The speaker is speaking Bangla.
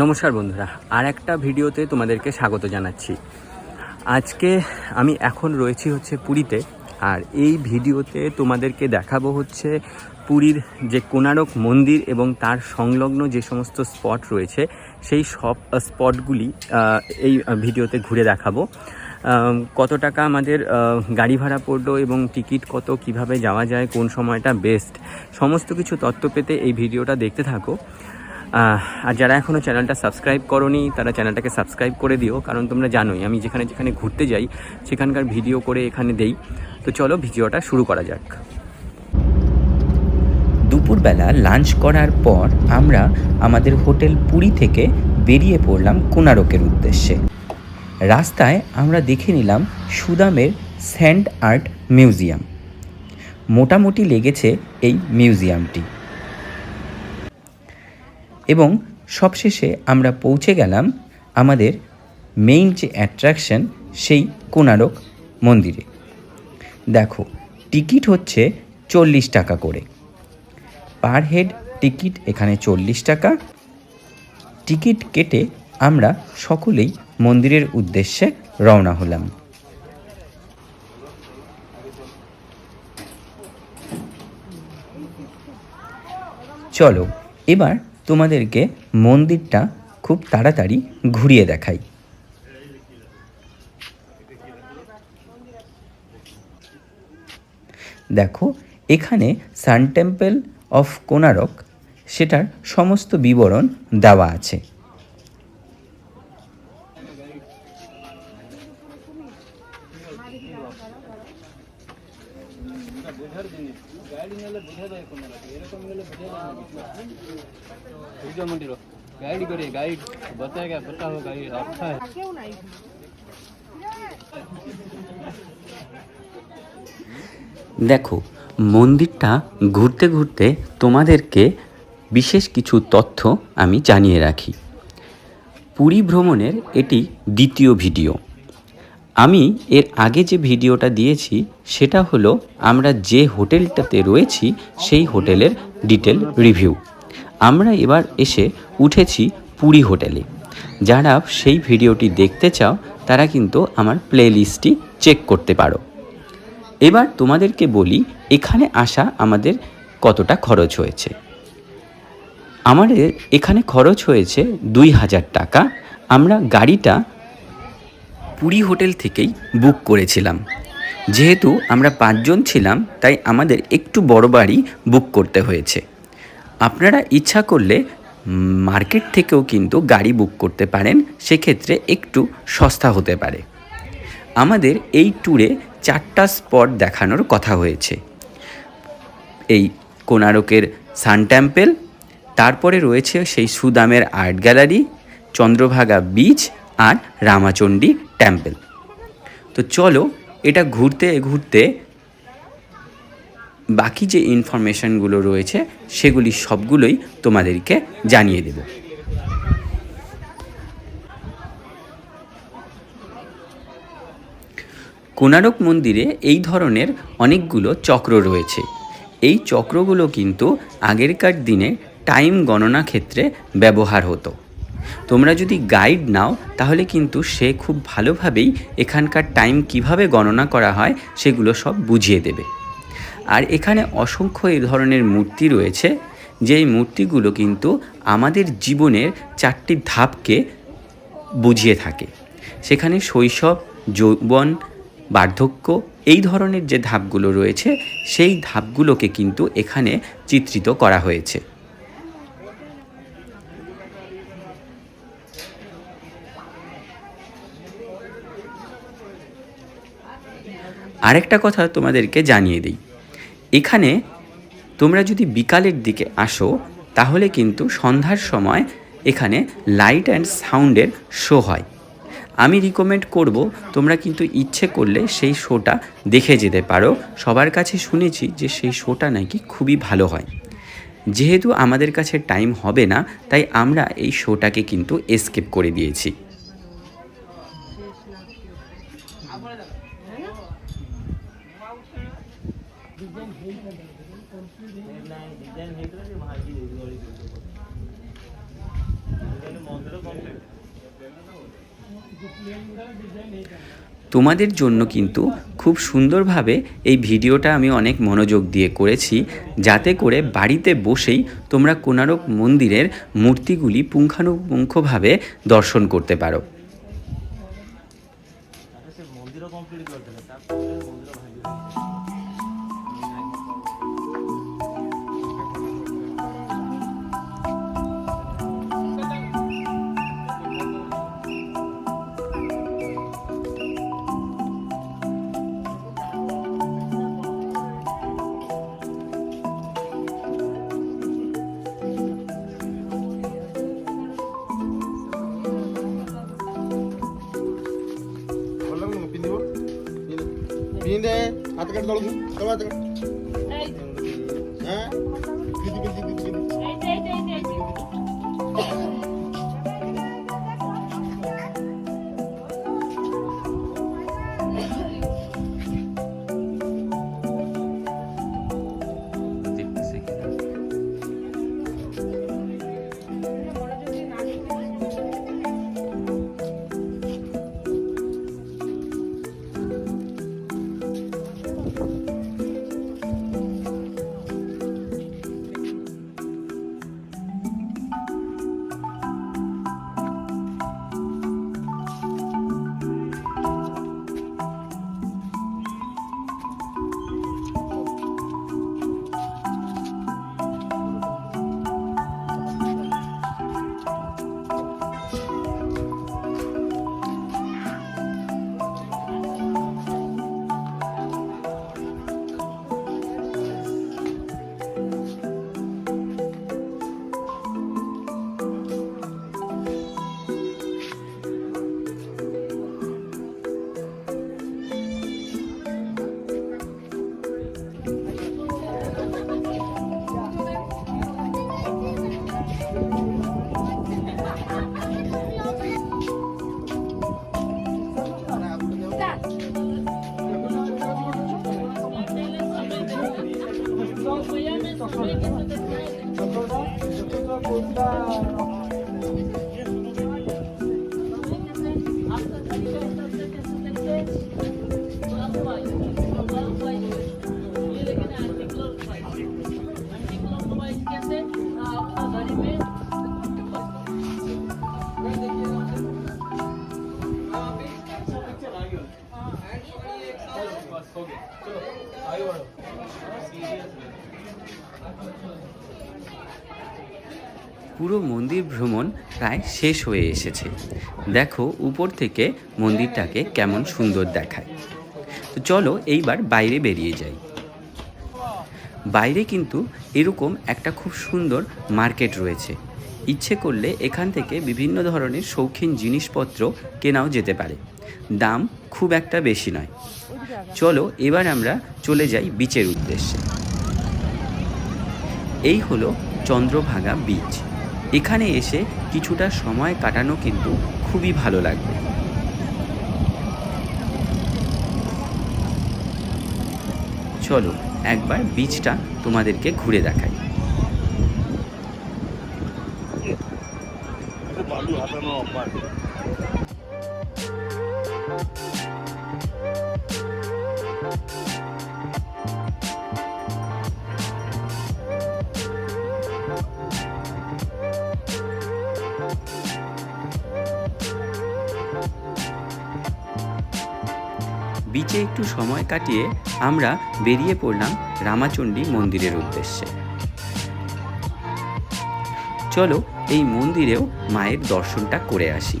নমস্কার বন্ধুরা আর একটা ভিডিওতে তোমাদেরকে স্বাগত জানাচ্ছি। আজকে আমি এখন রয়েছি হচ্ছে পুরীতে, আর এই ভিডিওতে তোমাদেরকে দেখাবো হচ্ছে পুরীর যে কোণারক মন্দির এবং তার সংলগ্ন যে সমস্ত স্পট রয়েছে, সেই সব স্পটগুলি এই ভিডিওতে ঘুরে দেখাবো। কত টাকা আমাদের গাড়ি ভাড়া পড়ল এবং টিকিট কত, কীভাবে যাওয়া যায়, কোন সময়টা বেস্ট, সমস্ত কিছু তথ্য পেতে এই ভিডিওটা দেখতে থাকো। আর যারা এখনও চ্যানেলটা সাবস্ক্রাইব করনি, তারা চ্যানেলটাকে সাবস্ক্রাইব করে দিও, কারণ তোমরা জানোই, আমি যেখানে যেখানে ঘুরতে যাই, সেখানকার ভিডিও করে এখানে দেই। তো চলো ভিডিওটা শুরু করা যাক। দুপুরবেলা লাঞ্চ করার পর আমরা আমাদের হোটেল পুরী থেকে বেরিয়ে পড়লাম কোনারকের উদ্দেশ্যে। রাস্তায় আমরা দেখে নিলাম সুদামের স্যান্ড আর্ট মিউজিয়াম। মোটামুটি লেগেছে এই মিউজিয়ামটি। এবং সবশেষে আমরা পৌঁছে গেলাম আমাদের মেইন যে অ্যাট্রাকশন সেই কোনারক মন্দিরে। দেখো টিকিট হচ্ছে চল্লিশ টাকা করে। পার হেড টিকিট এখানে চল্লিশ টাকা। টিকিট কেটে আমরা সকলেই মন্দিরের উদ্দেশ্যে রওনা হলাম। চলো, এবার তোমাদেরকে মন্দিরটা খুব তাড়াতাড়ি ঘুরিয়ে দেখাই। দেখো, এখানে সান টেম্পল অফ কোনারক সেটার সমস্ত বিবরণ দেওয়া আছে। গাইড করে গাইড গাইড দেখো, মন্দিরটা ঘুরতে ঘুরতে তোমাদেরকে বিশেষ কিছু তথ্য আমি জানিয়ে রাখি। পুরী ভ্রমণের এটি দ্বিতীয় ভিডিও। আমি এর আগে যে ভিডিওটা দিয়েছি, সেটা হলো আমরা যে হোটেলটাতে রয়েছি, সেই হোটেলের ডিটেল রিভিউ। আমরা এবার এসে উঠেছি পুরী হোটেলে। যারা সেই ভিডিওটি দেখতে চাও, তারা কিন্তু আমার প্লে চেক করতে পারো। এবার তোমাদেরকে বলি, এখানে আসা আমাদের কতটা খরচ হয়েছে। আমাদের এখানে খরচ হয়েছে দুই হাজার টাকা। আমরা গাড়িটা পুরী হোটেল থেকেই বুক করেছিলাম। যেহেতু আমরা পাঁচজন ছিলাম, তাই আমাদের একটু বড় বাড়ি বুক করতে হয়েছে। আপনারা ইচ্ছা করলে মার্কেট থেকেও কিন্তু গাড়ি বুক করতে পারেন, সেক্ষেত্রে একটু সস্তা হতে পারে। আমাদের এই ট্যুরে চারটা স্পট দেখানোর কথা হয়েছে। এই কোনারকের সান টেম্পল, তারপরে রয়েছে সেই সুদামের আর্ট গ্যালারি, চন্দ্রভাগা বিচ আর রামাচণ্ডী টেম্পল তো চলো এটা ঘুরতে ঘুরতে বাকি যে ইনফরমেশনগুলো রয়েছে, সেগুলি সবগুলোই তোমাদেরকে জানিয়ে দেবো। কোনারক মন্দিরে এই ধরনের অনেকগুলো চক্র রয়েছে। এই চক্রগুলো কিন্তু আগেরকার দিনে টাইম গণনা ক্ষেত্রে ব্যবহার হতো। তোমরা যদি গাইড নাও, তাহলে কিন্তু সে খুব ভালোভাবেই এখানকার টাইম কীভাবে গণনা করা হয় সেগুলো সব বুঝিয়ে দেবে। আর এখানে অসংখ্য এই ধরনের মূর্তি রয়েছে, যেই মূর্তিগুলো কিন্তু আমাদের জীবনের চারটি ধাপকে বুঝিয়ে থাকে। সেখানে শৈশব, যৌবন, বার্ধক্য, এই ধরনের যে ধাপগুলো রয়েছে, সেই ধাপগুলোকে কিন্তু এখানে চিত্রিত করা হয়েছে। আরেকটা কথা তোমাদেরকে জানিয়ে দিই। এখানে তোমরা যদি বিকালের দিকে আসো, তাহলে কিন্তু সন্ধ্যার সময় এখানে লাইট অ্যান্ড সাউন্ডের শো হয়। আমি রিকমেন্ড করব, তোমরা কিন্তু ইচ্ছে করলে সেই শোটা দেখে যেতে পারো। সবার কাছে শুনেছি যে সেই শোটা নাকি খুবই ভালো হয়। যেহেতু আমাদের কাছে টাইম হবে না, তাই আমরা এই শোটাকে কিন্তু এসকেপ করে দিয়েছি। তোমাদের জন্য কিন্তু খুব সুন্দরভাবে এই ভিডিওটা আমি অনেক মনোযোগ দিয়ে করেছি, যাতে করে বাড়িতে বসেই তোমরা কোনারক মন্দিরের মূর্তিগুলি পুঙ্খানুপুঙ্খভাবে দর্শন করতে পারো। পিন দে হাত কাট। পুরো মন্দির ভ্রমণ প্রায় শেষ হয়ে এসেছে। দেখো উপর থেকে মন্দিরটাকে কেমন সুন্দর দেখায়। তো চলো এইবার বাইরে বেরিয়ে যাই। বাইরে কিন্তু এরকম একটা খুব সুন্দর মার্কেট রয়েছে। ইচ্ছে করলে এখান থেকে বিভিন্ন ধরনের শৌখিন জিনিসপত্র কেনাও যেতে পারে। দাম খুব একটা বেশি নয়। চলো এবার আমরা চলে যাই বিচের উদ্দেশ্যে। এই হলো চন্দ্রভাগা বিচ এখানে এসে কিছুটা সময় কাটানো কিন্তু খুবই ভালো লাগবে। চলো একবার বিচটা তোমাদেরকে ঘুরে দেখাই। বালু হাতানো বিচে একটু সময় কাটিয়ে আমরা বেরিয়ে পড়লাম রামাচণ্ডী মন্দিরের উদ্দেশ্যে। চলো এই মন্দিরেও মায়ের দর্শনটা করে আসি।